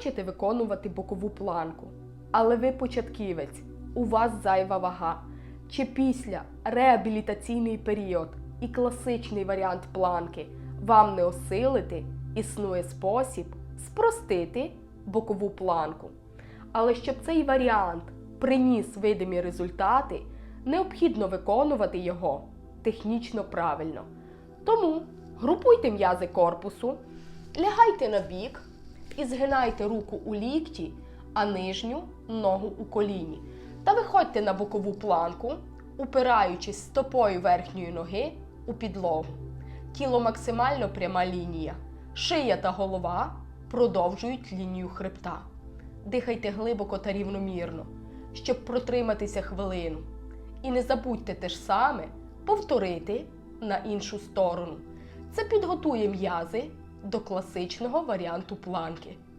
хочете виконувати бокову планку, але ви початківець, у вас зайва вага, чи після реабілітаційний період і класичний варіант планки вам не осилити, існує спосіб спростити бокову планку. Але щоб цей варіант приніс видимі результати, необхідно виконувати його технічно правильно. Тому групуйте м'язи корпусу, лягайте на бік і згинайте руку у лікті, а нижню ногу у коліні. Та виходьте на бокову планку, упираючись стопою верхньої ноги у підлогу. Тіло максимально пряма лінія. Шия та голова продовжують лінію хребта. Дихайте глибоко та рівномірно, щоб протриматися хвилину. І не забудьте те ж саме повторити на іншу сторону. Це підготує м'язи до класичного варіанту планки.